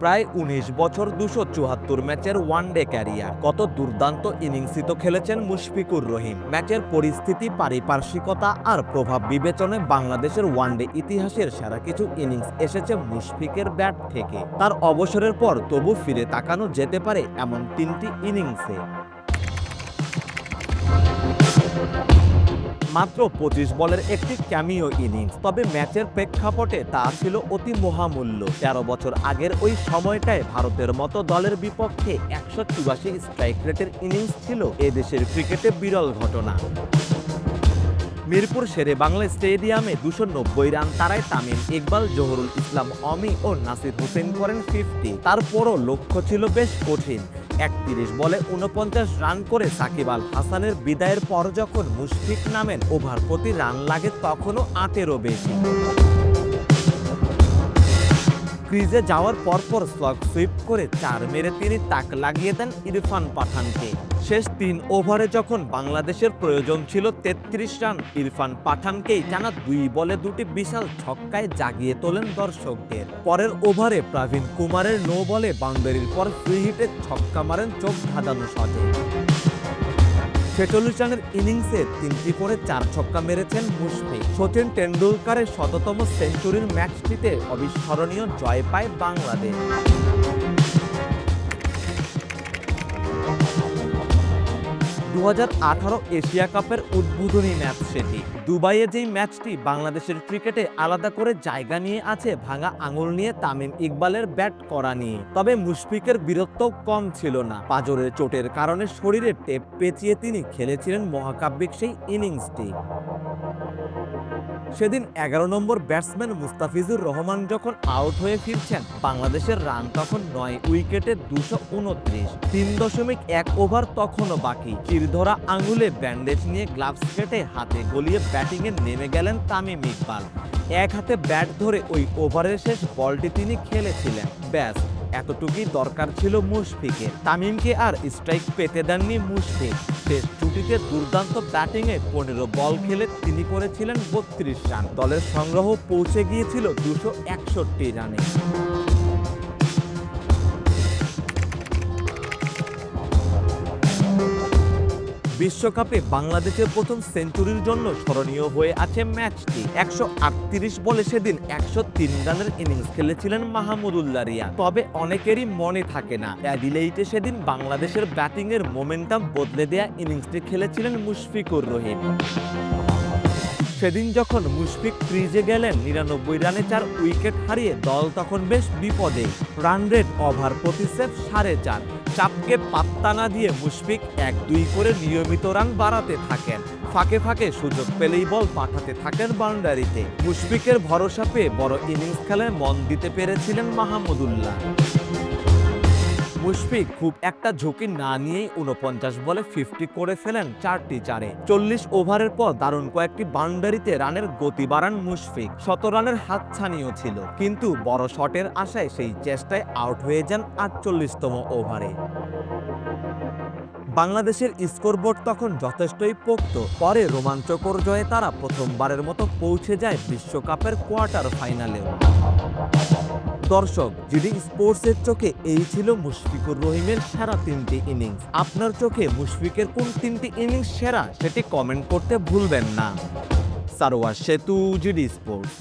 প্রায় উনিশ বছর দুশো চুয়াত্তর ম্যাচের ওয়ানডে ক্যারিয়ার। কত দুর্দান্ত ইনিংসই তো খেলেছেন মুশফিকুর রহিম। ম্যাচের পরিস্থিতি, পারিপার্শ্বিকতা আর প্রভাব বিবেচনে বাংলাদেশের ওয়ানডে ইতিহাসের সেরা কিছু ইনিংস এসেছে মুশফিকের ব্যাট থেকে। তার অবসরের পর তবু ফিরে তাকানো যেতে পারে এমন তিনটি ইনিংসে। মাত্র পঁচিশ বলের একটি ক্যামিও ইনিংস, তবে ম্যাচের প্রেক্ষাপটে তা ছিল অতি মহামূল্য। তেরো বছর আগের ওই সময়টায় ভারতের মতো দলের বিপক্ষে একশো চুরাশি স্ট্রাইক রেটের ইনিংস ছিল এদেশের ক্রিকেটে বিরল ঘটনা। মিরপুর শেরে বাংলা স্টেডিয়ামে দুশো নব্বই রান তারায় তামিম ইকবাল, জহরুল ইসলাম অমি ও নাসির হোসেন করেন ফিফটি তারপরও লক্ষ্য ছিল বেশ কঠিন। একত্রিশ বলে উনপঞ্চাশ রান করে সাকিব আল হাসানের বিদায়ের পর যখন মুশফিক নামেন, ওভার প্রতি রান লাগে তখনও আটেরও বেশি। ক্রিজে যাওয়ার পরপর স্লগ সুইপ করে চার মেরে তিনি তাক লাগিয়ে দেন ইরফান পাঠানকে। শেষ তিন ওভারে যখন বাংলাদেশের প্রয়োজন ছিল তেত্রিশ রান, ইরফান পাঠানকেই টানা দুই বলে দুটি বিশাল ছক্কায় জাগিয়ে তোলেন দর্শকদের। পরের ওভারে প্রবীণ কুমারের নো বলে বাউন্ডারির পর ফ্রি হিটে ছক্কা মারেন চোখ ধাঁধানো সজে ছেচল্লিশ রানের ইনিংসে তিনটি করে চার ছক্কা মেরেছেন মুশফিক। সচিন টেন্ডুলকারের শততম সেঞ্চুরির ম্যাচটিতে অবিস্মরণীয় জয় পায় বাংলাদেশ। এশিয়া কাপের উদ্বোধনী ম্যাচ সেটি। দুবাইয়ে যেই ম্যাচটি বাংলাদেশের ক্রিকেটে আলাদা করে জায়গা নিয়ে আছে, ভাঙা আঙুল নিয়ে তামিম ইকবালের ব্যাট করা নিয়ে। তবে মুশফিকের বীরত্ব কম ছিল না। পাজরের চোটের কারণে শরীরে টেপ পেঁচিয়ে তিনি খেলেছিলেন মহাকাব্যিক সেই ইনিংসটি। সেদিন এগারো নম্বর ব্যাটসম্যান মুস্তাফিজুর রহমান যখন আউট হয়ে ফিরছেন, বাংলাদেশের রান তখন নয় উইকেটে দুশো উনত্রিশ। তিন দশমিক এক ওভার তখনও বাকি। চিরধরা আঙুলে ব্যান্ডেজ নিয়ে গ্লাভস কেটে হাতে গলিয়ে ব্যাটিংয়ে নেমে গেলেন তামিম ইকবাল। এক হাতে ব্যাট ধরে ওই ওভারের শেষ বলটি তিনি খেলেছিলেন। ব্যাস, এতটুকুই দরকার ছিল মুশফিকের। তামিমকে আর স্ট্রাইক পেতে দেননি মুশফিক। শেষ জুটিতে দুর্দান্ত ব্যাটিংয়ে পনেরো বল খেলে তিনি করেছিলেন বত্রিশ রান। দলের সংগ্রহ পৌঁছে গিয়েছিল দুশো একষট্টি রানে। বিশ্বকাপে বাংলাদেশের প্রথম সেঞ্চুরির জন্য স্মরণীয় হয়ে আছে ম্যাচটি। একশো আটত্রিশ বলে সেদিন একশো তিন রানের ইনিংস খেলেছিলেন মাহমুদুল্লাহ রিয়া তবে অনেকেরই মনে থাকে না। অ্যাডিলেইটে সেদিন বাংলাদেশের ব্যাটিংয়ের মোমেন্টাম বদলে দেয়া ইনিংসটি খেলেছিলেন মুশফিকুর রহিম। সেদিন যখন মুশফিক ক্রিজে গেলেন, নিরানব্বই রানে চার উইকেট হারিয়ে দল তখন বেশ বিপদে। রান রেট ওভার প্রতি সেভ সাড়ে চার। চাপকে পাত্তা না দিয়ে মুশফিক এক দুই করে নিয়মিত রান বাড়াতে থাকেন। ফাঁকে ফাঁকে সুযোগ পেলেই বল পাঠাতে থাকেন বাউন্ডারিতে। মুশফিকের ভরসা পেয়ে বড় ইনিংস খেলে মন দিতে পেরেছিলেন মাহমুদুল্লাহ মুশফিক খুব একটা ঝুঁকি না নিয়েই উনপঞ্চাশ বলে ফিফটি করে ফেলেন চারটি চারে। চল্লিশ ওভারের পর দারুণ কয়েকটি বাউন্ডারিতে রানের গতি বাড়ান মুশফিক। শত রানের হাত হাতছানিও ছিল, কিন্তু বড় শটের আশায় সেই চেষ্টায় আউট হয়ে যান আটচল্লিশতম ওভারে। বাংলাদেশের স্কোরবোর্ড তখন যথেষ্টই পোক্ত। পরে রোমাঞ্চকর জয়ে তারা প্রথমবারের মতো পৌঁছে যায় বিশ্বকাপের কোয়ার্টার ফাইনালেও দর্শক, জিডি স্পোর্টসের চোখে এই ছিল মুশফিকুর রহিমের সেরা তিনটি ইনিংস। আপনার চোখে মুশফিকের কোন তিনটি ইনিংস সেরা, সেটি কমেন্ট করতে ভুলবেন না। সারোয়ার সেতু, জিডি স্পোর্টস।